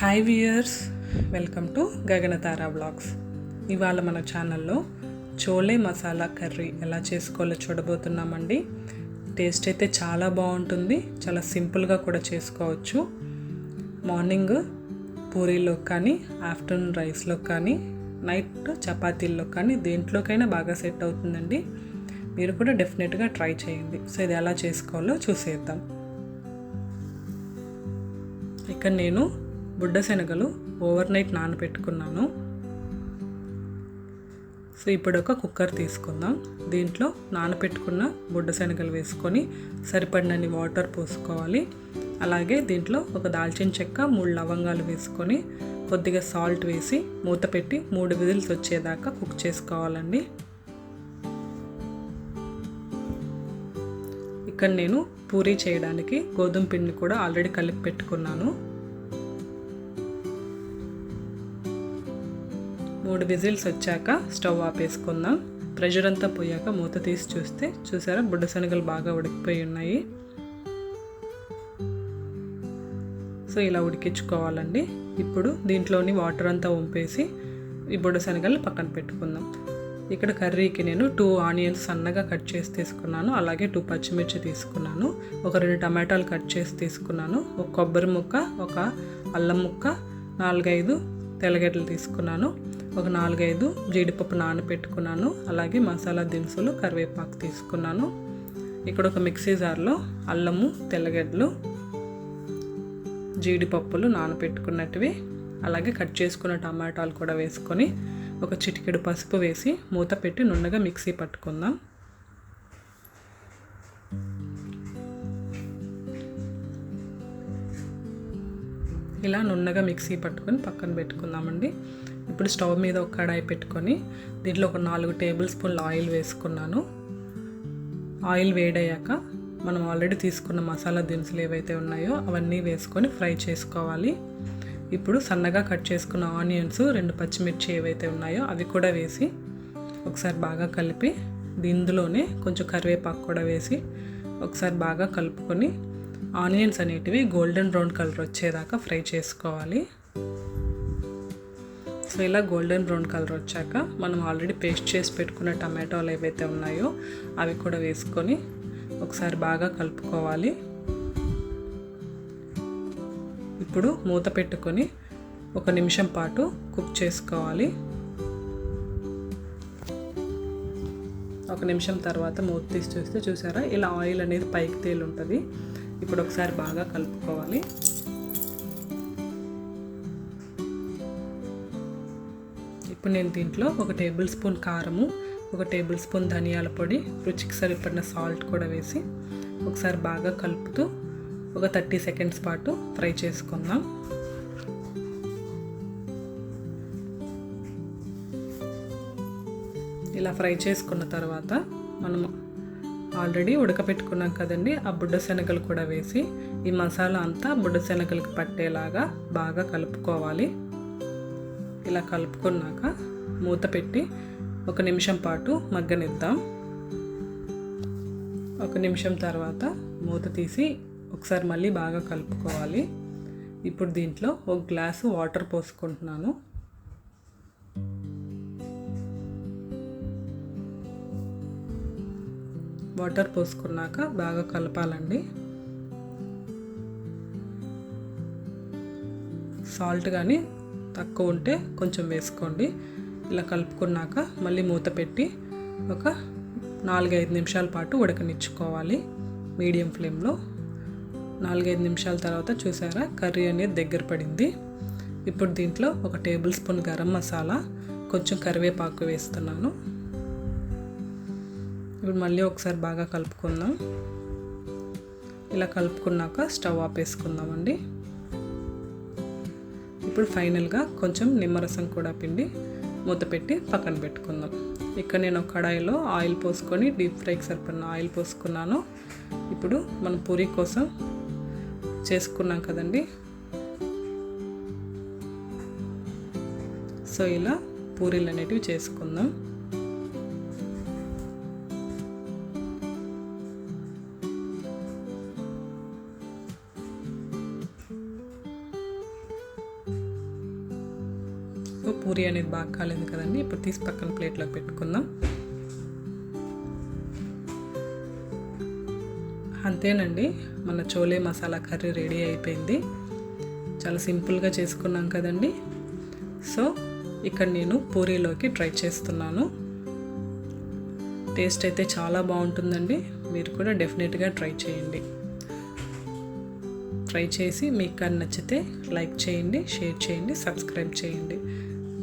Hi viewers welcome to Gaganatara blogs ఇవాళ మన ఛానల్లో చోలే మసాలా కర్రీ ఎలా చేసుకోవాలో చూడబోతున్నామండి. టేస్ట్ అయితే చాలా బాగుంటుంది చాలా సింపుల్గా కూడా చేసుకోవచ్చు. మార్నింగ్ పూరీలో కానీ ఆఫ్టర్నూన్ రైస్లో కానీ నైట్ చపాతీల్లో కానీ దేంట్లోకైనా బాగా సెట్ అవుతుందండి. మీరు కూడా డెఫినెట్గా ట్రై చేయండి. సో ఇది ఎలా చేసుకోవాలో చూసేద్దాం. ఇక్కడ నేను బుడ్డ శనగలు ఓవర్ నైట్ నానబెట్టుకున్నాను. సో ఇప్పుడు ఒక కుక్కర్ తీసుకుందాం. దీంట్లో నానబెట్టుకున్న బుడ్డ శనగలు వేసుకొని సరిపడినన్ని వాటర్ పోసుకోవాలి. అలాగే దీంట్లో ఒక దాల్చిన చెక్క మూడు లవంగాలు వేసుకొని కొద్దిగా సాల్ట్ వేసి మూత పెట్టి మూడు విజిల్స్ వచ్చేదాకా కుక్ చేసుకోవాలండి. ఇక్కడ నేను పూరీ చేయడానికి గోధుమ పిండి కూడా ఆల్రెడీ కలిపి పెట్టుకున్నాను. మూడు విజిల్స్ వచ్చాక స్టవ్ ఆపేసుకుందాం. ప్రెషర్ అంతా పోయాక మూత తీసి చూస్తే చూసారా బుడ్డ శనగలు బాగా ఉడికిపోయి ఉన్నాయి. సో ఇలా ఉడికించుకోవాలండి. ఇప్పుడు దీంట్లోని వాటర్ అంతా వంపేసి ఈ బుడ్డ శనగలు పక్కన పెట్టుకుందాం. ఇక్కడ కర్రీకి నేను టూ ఆనియన్స్ సన్నగా కట్ చేసి తీసుకున్నాను. అలాగే టూ పచ్చిమిర్చి తీసుకున్నాను. ఒక రెండు టమాటాలు కట్ చేసి తీసుకున్నాను. ఒక కొబ్బరి ముక్క ఒక అల్లం ముక్క నాలుగైదు తెల్లగడ్డలు తీసుకున్నాను. ఒక నాలుగైదు జీడిపప్పు నానబెట్టుకున్నాను అలాగే మసాలా దినుసులు కరివేపాకు తీసుకున్నాను. ఇక్కడ ఒక మిక్సీ జార్లో అల్లము తెల్లగడ్డలు జీడిపప్పులు నానబెట్టుకున్నట్టువి అలాగే కట్ చేసుకున్న టమాటాలు కూడా వేసుకొని ఒక చిటికెడు పసుపు వేసి మూత పెట్టి నున్నగా మిక్సీ పట్టుకుందాం. ఇలా నున్నగా మిక్సీ పట్టుకొని పక్కన పెట్టుకుందామండి. ఇప్పుడు స్టవ్ మీద ఒక కడాయి పెట్టుకొని దీంట్లో ఒక నాలుగు టేబుల్ స్పూన్లు ఆయిల్ వేసుకున్నాను. ఆయిల్ వేడయ్యాక మనం ఆల్రెడీ తీసుకున్న మసాలా దినుసులు ఏవైతే ఉన్నాయో అవన్నీ వేసుకొని ఫ్రై చేసుకోవాలి. ఇప్పుడు సన్నగా కట్ చేసుకున్న ఆనియన్స్ రెండు పచ్చిమిర్చి ఏవైతే ఉన్నాయో అవి కూడా వేసి ఒకసారి బాగా కలిపి ఇందులోనే కొంచెం కరివేపాకు కూడా వేసి ఒకసారి బాగా కలుపుకొని ఆనియన్స్ అనేటివి గోల్డెన్ బ్రౌన్ కలర్ వచ్చేదాకా ఫ్రై చేసుకోవాలి. సో ఇలా గోల్డెన్ బ్రౌన్ కలర్ వచ్చాక మనం ఆల్రెడీ పేస్ట్ చేసి పెట్టుకున్న టమాటోలు ఏవైతే ఉన్నాయో అవి కూడా వేసుకొని ఒకసారి బాగా కలుపుకోవాలి. ఇప్పుడు మూత పెట్టుకొని ఒక నిమిషం పాటు కుక్ చేసుకోవాలి. ఒక నిమిషం తర్వాత మూత తీసి చూస్తే చూసారా? ఇలా ఆయిల్ అనేది పైకి తేలి ఉంటుంది. ఇప్పుడు ఒకసారి బాగా కలుపుకోవాలి. ఇప్పుడు నేను దీంట్లో ఒక టేబుల్ స్పూన్ కారము ఒక టేబుల్ స్పూన్ ధనియాల పొడి రుచికి సరిపడిన సాల్ట్ కూడా వేసి ఒకసారి బాగా కలుపుతూ ఒక థర్టీ సెకండ్స్ పాటు ఫ్రై చేసుకుందాం. ఇలా ఫ్రై చేసుకున్న తర్వాత మనం ఆల్రెడీ ఉడకపెట్టుకున్నాం కదండి ఆ బుడ్డ శనగలు కూడా వేసి ఈ మసాలా అంతా బుడ్డ శనగలకు పట్టేలాగా బాగా కలుపుకోవాలి. ఇలా కలుపుకున్నాక మూత పెట్టి ఒక నిమిషం పాటు మగ్గనిద్దాం. ఒక నిమిషం తర్వాత మూత తీసి ఒకసారి మళ్ళీ బాగా కలుపుకోవాలి. ఇప్పుడు దీంట్లో ఒక గ్లాసు వాటర్ పోసుకుంటున్నాను. వాటర్ పోసుకున్నాక బాగా కలపాలండి. సాల్ట్ కానీ తక్కువ ఉంటే కొంచెం వేసుకోండి. ఇలా కలుపుకున్నాక మళ్ళీ మూత పెట్టి ఒక నాలుగైదు నిమిషాల పాటు ఉడకనిచ్చుకోవాలి మీడియం ఫ్లేమ్లో. నాలుగైదు నిమిషాల తర్వాత చూసారా కర్రీ అనేది దగ్గర పడింది. ఇప్పుడు దీంట్లో ఒక టేబుల్ స్పూన్ గరం మసాలా కొంచెం కరివేపాకు వేస్తున్నాను. ఇప్పుడు మళ్ళీ ఒకసారి బాగా కలుపుకుందాం. ఇలా కలుపుకున్నాక స్టవ్ ఆపేసుకుందామండి. ఇప్పుడు ఫైనల్గా కొంచెం నిమ్మరసం కూడా పిండి మూత పెట్టి పక్కన పెట్టుకుందాం. ఇక్కడ నేను ఒక కడాయిలో ఆయిల్ పోసుకొని డీప్ ఫ్రైకి సరిపడిన ఆయిల్ పోసుకున్నాను. ఇప్పుడు మనం పూరి కోసం చేసుకున్నాం కదండి. సో ఇలా పూరీలు అనేటివి చేసుకుందాం. ఇదిగో పూరి అనేది బాగా కాలేదు కదండి. ఇప్పుడు తీసి పక్కన ప్లేట్లో పెట్టుకుందాం. అంతేనండి. మన చోలే మసాలా కర్రీ రెడీ అయిపోయింది. చాలా సింపుల్గా చేసుకున్నాం కదండి. సో ఇక్కడ నేను పూరీలోకి ట్రై చేస్తున్నాను. టేస్ట్ అయితే చాలా బాగుంటుందండి. మీరు కూడా డెఫినెట్గా ట్రై చేయండి. ట్రై చేసి మీకు నచ్చితే లైక్ చేయండి షేర్ చేయండి సబ్స్క్రైబ్ చేయండి.